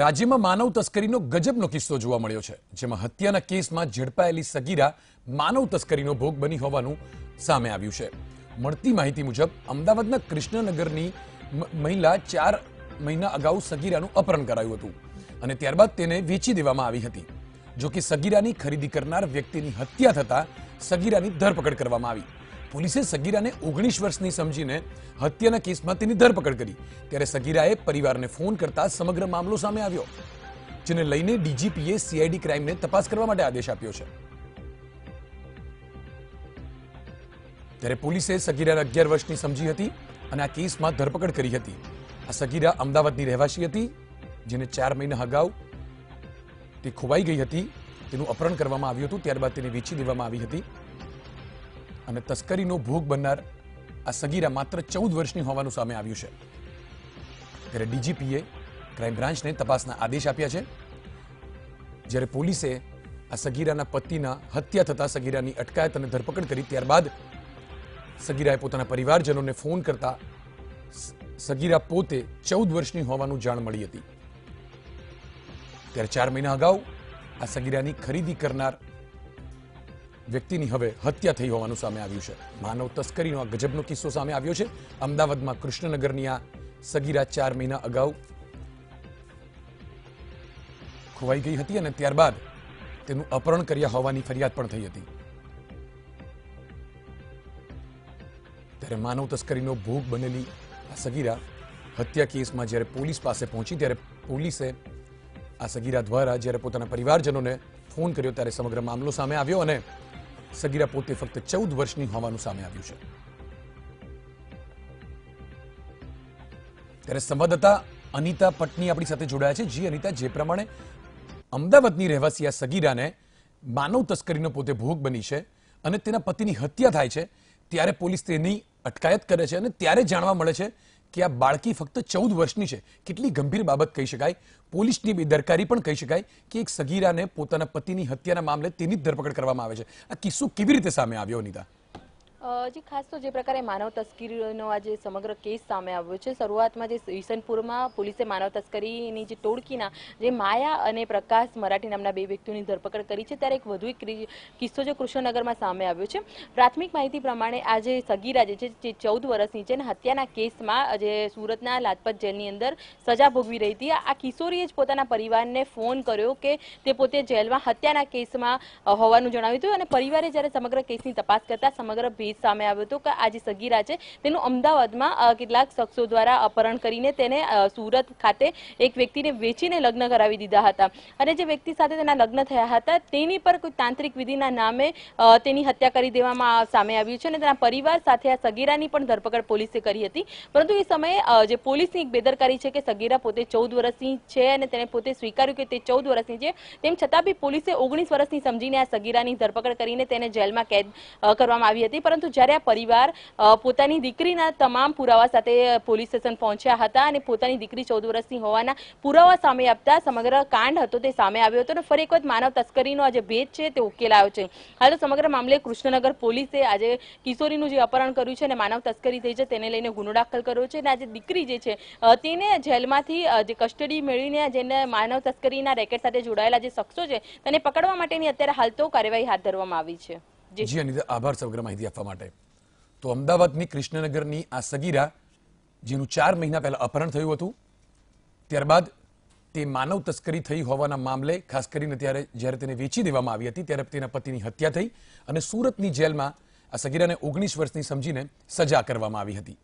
રાજ્યમાં માનવ તસ્કરીનો ગજબનો કિસ્સો જોવા મળ્યો છે, જેમાં હત્યાના કેસમાં ઝડપાયેલી સગીરા માનવ તસ્કરીનો ભોગ બની હોવાનું સામે આવ્યું છે. મળતી માહિતી મુજબ, અમદાવાદના કૃષ્ણનગરની મહિલા ચાર મહિના અગાઉ સગીરાનું અપહરણ કરાયું હતું અને ત્યારબાદ તેને વેચી દેવામાં આવી હતી. જો કે સગીરાની ખરીદી કરનાર વ્યક્તિની હત્યા થતા સગીરાની ધરપકડ કરવામાં આવી. પોલીસે સગીરાને ઓગણીસ વર્ષની સમજીને હત્યાના કેસમાં તેની ધરપકડ કરી. ત્યારે સગીરાએ પરિવારને ફોન કરતા સમગ્ર મામલો સામે આવ્યો, જેને લઈને ડીજીપીએ સીઆઈડી ક્રાઇમને તપાસ કરવા માટે આદેશ આપ્યો છે. ત્યારે પોલીસે સગીરાને અગિયાર વર્ષની સમજી હતી અને આ કેસમાં ધરપકડ કરી હતી. આ સગીરા અમદાવાદની રહેવાસી હતી, જેને ચાર મહિના અગાઉ તે ખોવાઈ ગઈ હતી. તેનું અપહરણ કરવામાં આવ્યું હતું, ત્યારબાદ તેને વેચી દેવામાં આવી હતી. અને તસ્કરીનો ભોગ બનનાર આ સગીરા માત્ર ચૌદ વર્ષની હોવાનું સામે આવ્યું છે. ત્યારે ડીજીપીએ ક્રાઇમ બ્રાન્ચને તપાસના આદેશ આપ્યા છે. જ્યારે પોલીસે આ સગીરાના પતિના હત્યા થતા સગીરાની અટકાયત અને ધરપકડ કરી ત્યારબાદ સગીરાએ પોતાના પરિવારજનોને ફોન કરતા સગીરા પોતે ચૌદ વર્ષની હોવાનું જાણ મળી હતી. ત્યારે ચાર મહિના અગાઉ આ સગીરાની ખરીદી કરનાર વ્યક્તિની હવે હત્યા થઈ હોવાનું સામે આવ્યું છે. માનવ તસ્કરીનો આ ગજબનો કિસ્સો સામે આવ્યો છે. અમદાવાદમાં કૃષ્ણનગરની આ સગીરા ચાર મહિના અગાઉ ખોવાઈ ગઈ હતી અને ત્યારબાદ તેનું અપહરણ કર્યા હોવાની ફરિયાદ પણ થઈ હતી. ત્યારે માનવ તસ્કરીનો ભોગ બનેલી આ સગીરા હત્યા કેસમાં જ્યારે પોલીસ પાસે પહોંચી ત્યારે પોલીસે આ સગીરા દ્વારા જ્યારે પોતાના પરિવારજનોને ફોન કર્યો ત્યારે સમગ્ર મામલો સામે આવ્યો અને સગીરા પોતે ફક્ત ચૌદ વર્ષની હોવાનું સામે આવ્યું છે. ત્યારે સંવાદદાતા અનિતા પટની આપણી સાથે જોડાયા છે. જી અનિતા, જે પ્રમાણે અમદાવાદની રહેવાસી આ સગીરાને માનવ તસ્કરીનો પોતે ભોગ બની છે અને તેના પતિની હત્યા થાય છે, ત્યારે પોલીસ તેની અટકાયત કરે છે અને ત્યારે જાણવા મળે છે કે આ બાળકી ફક્ત ચૌદ વર્ષની છે. કેટલી ગંભીર બાબત કહી શકાય. પોલીસની બેદરકારી પણ કહી શકાય કે એક સગીરાને પોતાના પતિની હત્યાના મામલે તેની જ ધરપકડ કરવામાં આવે છે. આ કિસ્સો કેવી રીતે સામે આવ્યો, અનિતા? જી ખાસ તો જે પ્રકારે માનવ તસ્કરીનો આ જે સમગ્ર કેસ સામે આવ્યો છે, શરૂઆતમાં જે ઈસનપુરમાં પોલીસે માનવ તસ્કરીની જે ટોળકીના જે માયા અને પ્રકાશ મરાઠી નામના બે વ્યક્તિઓની ધરપકડ કરી છે, ત્યારે એક વધુ એક કિસ્સો જે કૃષ્ણનગરમાં સામે આવ્યો છે. પ્રાથમિક માહિતી પ્રમાણે આ જે સગીરા જે છે, જે ચૌદ વર્ષની છે અને હત્યાના કેસમાં જે સુરતના લાજપત જેલની અંદર સજા ભોગવી રહી હતી. આ કિશોરીએ જ પોતાના પરિવારને ફોન કર્યો કે તે પોતે જેલમાં હત્યાના કેસમાં હોવાનું જણાવ્યું હતું અને પરિવારે જ્યારે સમગ્ર કેસની તપાસ કરતા સમગ્ર ભેદ સામે આવ્યો હતો કે આ જે સગીરા છે. તેનું અમદાવાદમાં કેટલાક શખ્સો દ્વારા અપહરણ કરીને તેને સુરત ખાતે એક વ્યક્તિને વેચીને લગ્ન કરાવી દીધા હતા. અને જે વ્યક્તિ સાથે તેના લગ્ન થયા હતા, તેની પર કોઈ તાંત્રિક વિધિના નામે તેની હત્યા કરી દેવામાં સામે આવ્યું છે અને તેના પરિવાર સાથે આ સગીરાની પણ ધરપકડ પોલીસે કરી હતી. પરંતુ એ સમયે જે પોલીસની એક બેદરકારી છે કે સગીરા પોતે ચૌદ વર્ષની છે અને તેને પોતે સ્વીકાર્યું કે તે ચૌદ વર્ષની છે, તેમ છતાં બી પોલીસે ઓગણીસ વર્ષની સમજીને આ સગીરાની ધરપકડ કરીને તેને જેલમાં કેદ કરવામાં આવી હતી. પરંતુ જ્યારે આ પરિવાર પોતાની દીકરીના તમામ પુરાવા સાથે પોલીસ સ્ટેશન પહોંચ્યા હતા અને પોતાની દીકરી ચૌદ વર્ષની હોવાના પુરાવા સામે આપતા સમગ્ર કાંડ હતો તે સામે આવ્યો હતો અને ફરી એક વખત માનવ તસ્કરીનો આજે ભેદ છે તે ઉકેલાયો છે. હાલ તો સમગ્ર મામલે કૃષ્ણનગર પોલીસે આજે કિશોરીનું જે અપહરણ કર્યું છે અને માનવ તસ્કરી થઈ છે તેને લઈને ગુનો દાખલ કર્યો છે અને આજે દીકરી જે છે તેને જેલમાંથી જે કસ્ટડી મેળવીને જેને માનવ તસ્કરીના રેકેટ સાથે જોડાયેલા જે શખ્સો છે તેને પકડવા માટેની અત્યારે હાલ તો કાર્યવાહી હાથ ધરવામાં આવી છે. જી. અનિતા આભાર સમગ્ર માહિતી આપવા માટે. તો અમદાવાદની કૃષ્ણનગરની આ સગીરા, જેનું ચાર મહિના પહેલા અપહરણ થયું હતું, ત્યારબાદ તે માનવ તસ્કરી થઈ હોવાના મામલે, ખાસ કરીને ત્યારે જ્યારે તેને વેચી દેવામાં આવી હતી, ત્યારે તેના પતિની હત્યા થઈ અને સુરતની જેલમાં આ સગીરાને ઓગણીસ વર્ષની સમજીને સજા કરવામાં આવી હતી.